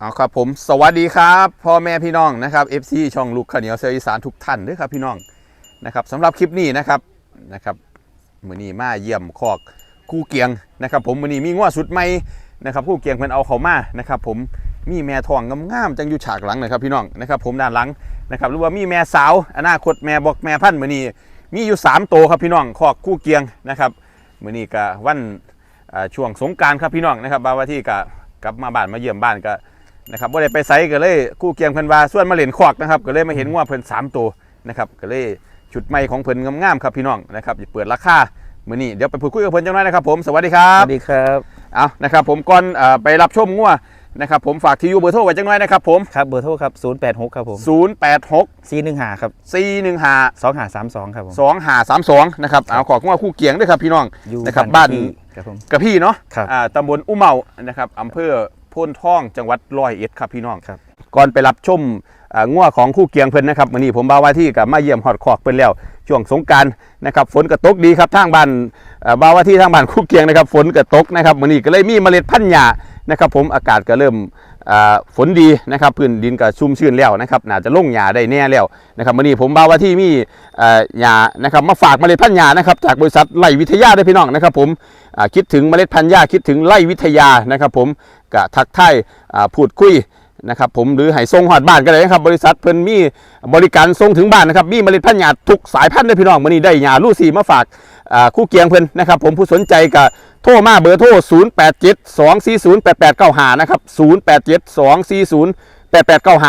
เอาครับผมสวัสดีครับพ่อแม่พี่น้องนะครับ FC ช่องลูกข้าวเหนียวเซอร์อีสานทุกท่านด้วยครับพี่น้องนะครับสำหรับคลิปนี้นะครับนะครับมือนี้มาเยี่ยมคอกคู่เกียงนะครับ ผมมือนี้มีง้วสุดใหม่นะครับคู่เกียงเพิ่นเอาเขามานะครับผมมีแม่ทองงามๆจังอยู่ฉากหลังนะครับพี่น้องนะครับผมด้านหลังนะครับหรือว่ามีแม่สาวอนาคตแม่บอกแม่พันมือนี้มีอยู่สามตัวครับพี่น้องคอกคู่เกียงนะครับมือนี้ก็วันช่วงสงการครับพี่น้องนะครับบาวาที่ก็กลับมาบ้านมาเยี่ยมบ้านก็ นะครับบ่ได้ไปไซก็เลยกู้เกียงเพิ่นว่าส่วนมาเล่นขวากนะครับก็เลยมาเห็นว่าเพิ่นสามตัวนะครับก็เลยชุดใหม่ของเพิ่นงามๆครับพี่น้องนะครับอย่าเปิดราคามื้อนี้เดี๋ยวไปพูดคุยกับเพิ่นจังหน่อยนะครับผมสวัสดีครัสบวัสดีครับเอานะครับผมก่อนเอ่อไปรับชมงัวนะครับผมฝากที่อยู่เบอร์โทรไว้จังหน่อยนะครับผมครับเบอร์โทรครับ086ครับผม086 415ครับ415 2532ครับผม2532นะครับเอาของัวคู่เกียงด้วยครับพี่น้องอยู่นะครับบ้านที่ครับผมกระพี่เนาะครับอ่าตำบลอุ้มเมานะครับอำเภอโพ้นท่องจังหวัดร้อยเอ็ดครับพี่น้องครับก่อนไปรับชมอ่างัวของคู่เกียงเพิ่นนะครับวันนี้ผมบ่าวว่าที่กับมาเยี่ยมฮอดคอกเพิ่นแล้วช่วงสงกรารนะครับฝนก็ตกดีครับทางบ้านอ่าบ่าวว่าที่ทางบ้านคู่เกียงนะครับฝนก็ตกนะครับวันนี้ก็เลยมีเมล็ดพันธุ์หญ้านะครับผมอากาศก็เริ่มอ่า ฝนดีนะครับพื้นดินก็ชุ่มชื้นแล้วนะครับน่าจะลงหญ้าได้แน่แล้วนะครับวันนี้ผมบ่าวว่าที่มี่หญ้านะครับมาฝากเมล็ดพันธุ์หญ้านะครับจากบริษัทไล่วิทยาได้พี่น้องนะครับ ผมคิดถึงเมล็ดพันธุ์หญ้าคิดถึงไล่วิทยานะครับ ผมก็ทักทายพูดคุยนะครับผมหรือให้ส่งหอดบ้านก็ได้นะครับบริษัทเพิ่นมีบริการส่งถึงบ้านนะครับมีเมล็ดพันธุ์หญ้าทุกสายพันธุ์เลยพี่น้องมื้อนี้ได้หญ้าลูซี่มาฝาก คู่เกียงเพิ่นนะครับผมผู้สนใจก็โทรมาเบอร์โทร 0872408895 นะครับ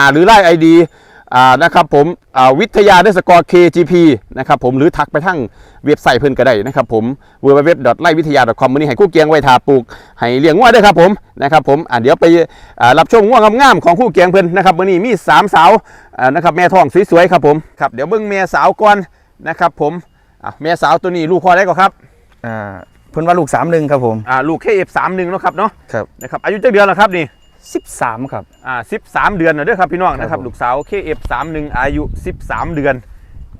0872408895 หรือไลน์ ID อ่านะครับผมวิทยาเดสกอร์ KGP นะครับผมหรือทักไปทั้งเว็บไซต์เพิ่นก็ได้นะครับผม w w w ไล่วิทยา .com มือนี้ให้คู่เกียงไว้ทาปลูก ให้เลี้ยงงัวด้วยครับผมนะครับผมเดี๋ยวไปรับชมงัวงามๆของคู่เกียงเพิ่นนะครับมื้อนี้มีสามสาวนะครับแม่ท้องสวยๆครับผมครับเดี๋ยวเบิ่งแม่สาวก่อนนะครับผม อะแม่สาวตัวนี้ลูกพ่อได้ก็ครับอ่าเพิ่นว่าลูก31ครับผมอ่าลูก KF31 เนาะครับเนาะครับนะครับอายุจักเดือนแล้วครับนี่13ครับอ่า13เดือนนะเด้อครับพี่น้องนะคครัรับบผมลูกสาว KF31 อายุ13เดือน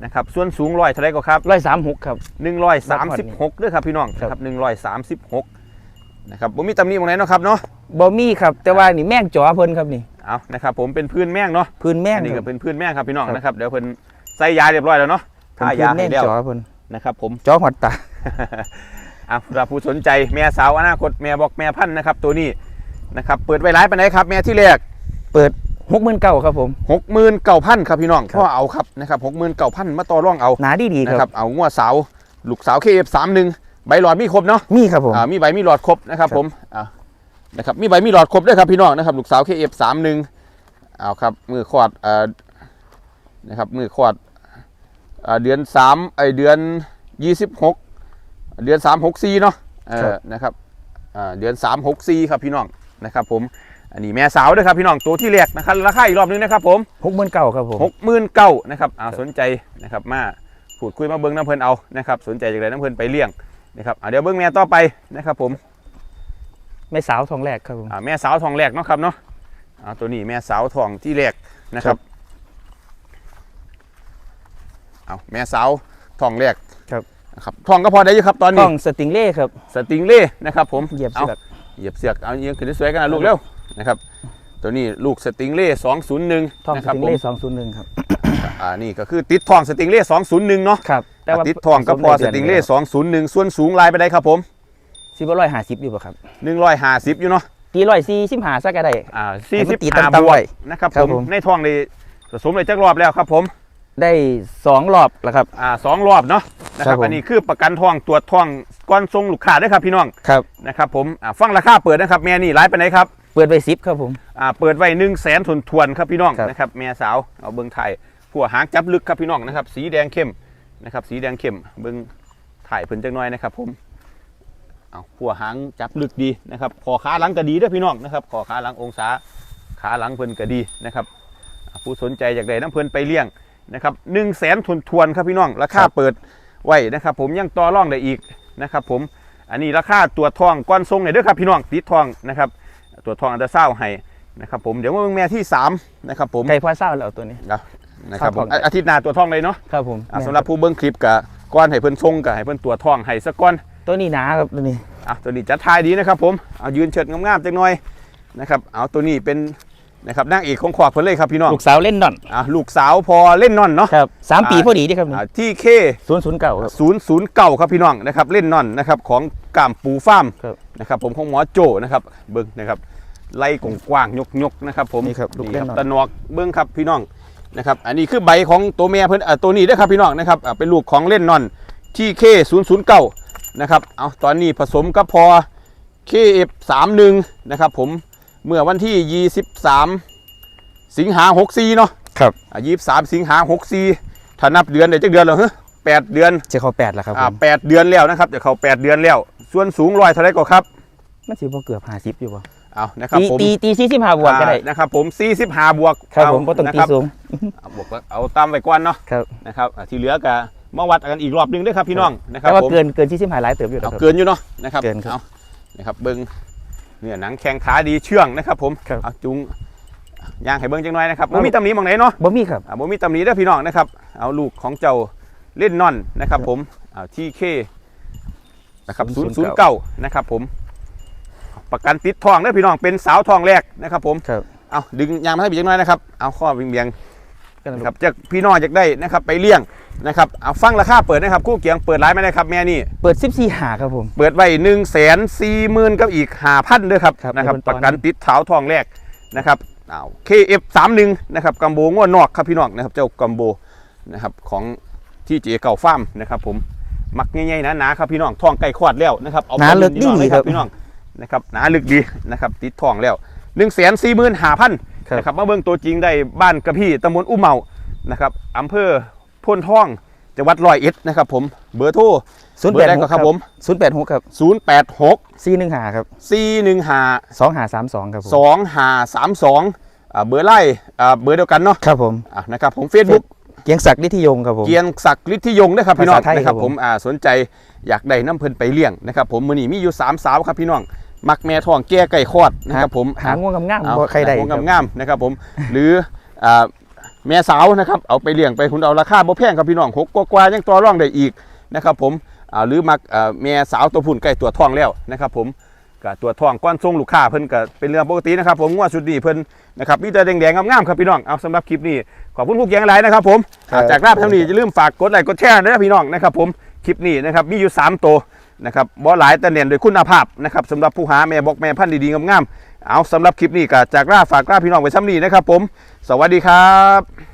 นะครับส่วนสูงร้อยเท่าไหรก็ครับ136ครับ136ด้วยครับพี่น้องครับนะครับ136นะครับผมมีตำหนิตรงไหนเนาะครับเนาะบ่มีครับแต่ว่านี่แม่งจ๋อเพิ่นครับนี่เอานะครับผมเป็นพื้นแม่งเนาะพื้นแม่งอันนี้คก็รับเป็นพื้นแม่งครับพี่น้องครับนะครับเดี๋ยวเพิ่นใส่ยาเรียบร้อยแล้วเนาะ เป็นถ้าพื้ยานแม่ให้งแล้วจ๋อเพิ่นนะครับ ผมจ๋อหอดตาอะสำหรับผู้สนใจแม่สาวอนาคตแม่บอกแม่พันธุ์นะครับ ตัวนี้นะครับ เปิดไว้ร้ายไปไหนครับ แม่ที่แรกเปิด69,000ครับผมหกหมื่นเก้าพันครับพี่น้องครับพ่อเอาครับนะครับหกหมื่นเก้าพันมาต่อร่องเอาหนาดีๆนะคครัรับบเอางัวสาวลูกสาว KF31 ใบหลอดมีครบเนาะมีครับผมอ่ามีใบมีหลอดครบนะครับครับผมอ่านะครับมีใบมีหลอดครบด้วยครับพี่น้องนะครับลูกสาว KF31 เอาครับมือขวดเอ่อนะครับมือขวดอ่า เดือน3ไอยเดือน26เดือน364เนาะเออนะครับอ่าเดือน364ครับพี่น้องนะครับผมอันนี้แม่สาวด้วยครับพี่น้องตัวที่แรกนะครับราคาอีกรอบนึงนะครับผม69,000ครับผมหกหมื่นเก้านะครับอ่าสนใจนะครับมาพูดคุยมาเบิ้งน้ำเพลินเอานะครับสนใจจากไหนน้ำเพลินไปเลี้ยงนะครับอ่าเดี๋ยวเบิ้งแม่ต่อไปนะครับผมแม่สาวทองแรกครับผมอ่าแม่สาวทองแรกเนาะครับเนาะอ่าตัวนี้แม่สาวทองที่แรกนะครับ เอาแม่สาวทองแรกครับนะครับทองก็พอได้อยู่ครับตอนทนี้องสติงเล่ครับ สติงเล่นะครับ ผมเหยียบเอาเสือกเหยียบเสือกเอาเยียงขึ้นสวยๆกันนะลูกเร็วนะครับ ตัวนี้ลูกสติงเล่สองศูนย์หนึ่งทองนะสครับติงผมเล่201ครับอ่านี่ก็คือติดทองสติงเล่สองศูนย์หนึ่งเนาะครับแต่ว่าติดทองก็พอสติงเล่201ส่วนสูงลายไปได้ครับผมสิบ่ร้อยห้าสิบอยู่ป่ะครับ150อยู่เนาะตีร้อยสี่สิบห้าสักก็ได้อ่าให้มันตี45ตามบๆวไว้กนะครับครับผมผมในทองเลยผสมเลยจักรอบแล้วครับผม ได้สองรอบแล้วครับ อ่าสองรอบเนาะนะคครัรับบผม อันนี้คือประกันทองตรวจทองก่อนทรงลูกค้าด้วยครับพี่น้องครับนะครับผมอ่าฟังราคาเปิดนะครับแม่นี่ร้ายไปไหนครับเปิดไปสิบครับผม อ่าเปิดไว้1 0 0 0 0แสนทวนทวนๆครับพี่น้องครับ นะครับแม่สาวเอาเบิ้งไทยผัวหางจับลึกครับพี่น้องนะครับสีแดงเข้มนะครับสีแดงเข้มเบิ้งถ่ายเพิ่นจักหน่อยนะครับผมเอาหัวหางจับลึกดีนะครับขอขาหลังก็ดีเด้วยพี่น้องนะครับขอขาหลังองศาขาหลังเพิ่นก็ดีนะครับอ่าผู้สนใจอยากได้น้ำเพิ่นไปเลี้ยง นะครับหนึ่งแสนทวนทวนๆครับพี่น้อง ราคาเปิดไว้นะครับ ผมยังต่อร่องได้อีกนะครับ ผม อันนี้ราคาตัวจทองก้อนทรงเลยเด้อครับพี่น้องติดทองนะครับตัวจทองอันเดอร์เศร้าให้นะครับผมเดี๋ยวมาเบิ่งแม่ที่สามนะครับผมไก่พ่อเศร้าแล้วตัวนี้นะนะครับผมครับผมอาทิตย์หน้าตัวจทองเลยเนาะครับผมอะสำหรับผู้เบิ่งคลิปกับก้อนให้เพิ่นทรงกับให้เพิ่นตัวจทองให้สักก้อนตัวนี้หนาครับตัวนี้อะตัวนี้จัดทายดีนะครับผมเอายืนเฉิดงามๆจังหน่อยนะครับเอาตัวนี้เป็น นะครับนางเอกของขวากเพิ่นเลยครับพี่น้องลูกสาวเล่นนอนอะลูกสาวพอเล่นนอนเนาะครับสามปีอ่าพอดีเด้ครับนี่อ่าที่เคศูนย์ศูนย์เก่าครับศูนย์ศูนย์เก่าครับพี่น้องนะครับเล่นนอนนะครับของกามปูฟาร์มครับนะครับผมของหมอโจนะครับเบิ้งนะครับไล่กกว้างๆยกๆนะครับผมนี่ครับลูกเล่นนอนตะนอกเบิ้งครับพี่น้องนะครับอันนี้คือใบของตัวแม่เพิ่นอ่าตัวนี้เด้อครับพี่น้องนะครับอ่าเป็นลูกของเล่นนอนที่เคศูนย์ศูนย์เก้านะครับเอาตอนนี้ผสมกับพอเคเอฟสามหนึ่งนะครับผม เมื่อวันที่ 23 สิงหาหกสี่เนาะครับยี่สิบสามสิงหาหกสี่ถ้านับเดือนเดี๋ยวจะเดือนเหรอฮะแปดเดือนจะเข้าแปดแล้วครับผอ่ามแปดเดือนแล้วนะครับจะเข้าแปดเดือนแล้ว ส่วนสูงร้อยเท่าไรก็ครับมันสิบ่เกือบห้าสิบอยู่บ่เอานะครับตีผมตีตีสี่สิบห้าบวกก็ได้อ่านะครับผมสี่สิบห้าบวกครับเาผมบ่ต้องนะตีครับสูงเอาบวกแล้วเอาตามไปก่อนเนาะครับนะครับอ่าที่เหลือก็มาวัดกันอีกรอบหนึงด้วยครับพี่น้องนะครัแต่บว่าผมเกินเกินสี่สิบห้าหลายเติบอยู่นะเอาครับเกินอยู่เนาะนะครับเกินครับเอานะครับเบิ้ง เนี่ยหนังแข้งขาดีเชื่องนะครับผมครับเอาจุงย่างให้เบิ้งจังน้อยนะครับบ่มีตำหนิหมองไหนเนาะบ่มีครับอ่าบ่มีตำหนิเด้อพี่น้องนะครับ เอาลูกของเจ้าเล่นนอนนะครับผมเอาที่เคนะครับศูนย์ศูนย์เก้านะครับผม ประกันติดทองเด้อพี่น้องเป็นสาวทองแรกนะครับผมครับเอาดึงยางมาให้พี่จังน้อยนะครับ เอาข้อเบียงก็ๆนะนะคครับรับจากพี่น้องอยากได้นะครับไปเลี้ยงนะครับเอาฟังราคาเปิดนะครับคู่เกียงเปิดร้านไม่ได้ครับแม่นี่ เปิดสิบสี่หาครับผม เปิดไว้หนึ่งแสนสี่หมื่นกับอีกห้าพันด้วยครับครับนะครับในปขั้นตอน ระกันติดเท้าทองแรกนะครับเอา KF 3 1นะครับกัมโบงวดนอกครับพี่น้องนะครับเจ้ากัมโบนะครับของที่เจเก่าฟาร์มนะครับผมมักง่ายๆนะหนาครับพี่น้องทองไก่คลอดแล้วนะครับเอาหนาลึกพี่น้องดีเลยครับ พี่น้องนะครับหนาลึกดีนะครับติดทองแล้ว1นึ่งแสนสี่หมื่นห้าพันครับ นะครับมาเบิ่งตัวจริงได้บ้านกระพี่ตำบลอุ้มเมานะครับอำเภอพ่นท่องจังหวัดร้อยเอ็ดนะครับผมเบอร์โทรศูนย์เบอแปร์ดใดหก็กครับผมศูนย์แปดหกครับ086สี่หนึ่งหาครับ415สองหาสามสองครับผม2532อ่าเบอร์ไล่อ่าเบอร์เดียวกันเนาะครับผมอะนะครับผม Facebook เกียงศักดิ์ฤทธิยงครับผมเกียงศักดิ์ฤทธิยงนะครับพี่น้องภาษาไทยนะครับครับผผมมอ่าสนใจอยากได้น้ำเพิ่นไปเลี้ยงนะครับผมมือนี้มีอยู่3สาวครับพี่น้อง มักแม่ทองแก่ไก่คลอดนะครับผมหาง่วงงามเอาๆบ่ใครได้งามครับงามๆนะครับผมหรืออ่าแม่สาวนะครับเอาไปเลี้ยงไปคุณเอาราคาบ่แพงครับพี่น้องหกกว่าๆยังต่อรองได้อีกนะครับผมอ่าหรือมักอ่าแม่สาวตัวพุ่นใกล้ตัวท้องแล้วนะครับผมก็ตัวท้องก้อนทรงลูกค้าเพิ่นก็เป็นเรื่องปกตินะครับผมงวดสุดนี้เพิ่นนะครับมีแต่แดงๆงามๆครับพี่น้องเอาสำหรับคลิปนี้ขอบคุณผู้เกียงหลายนะครับผมครับอ่าจากราบเท่านี้อย่าลืมฝากกดไลค์กดแชร์นะพี่น้องนะครับผมคลิปนี้นะครับมีอยู่ 3 ตัว นะครับบ่หลายแต่เน้นโดวยคุณภาพนะครับสำหรับผู้หาแม่บอกแม่พันธุ์ดีๆงามๆเอาสำหรับคลิปนี้ก็จากราฝากราพี่น้องไว้ซ้ำนี้นะครับผม สวัสดีครับ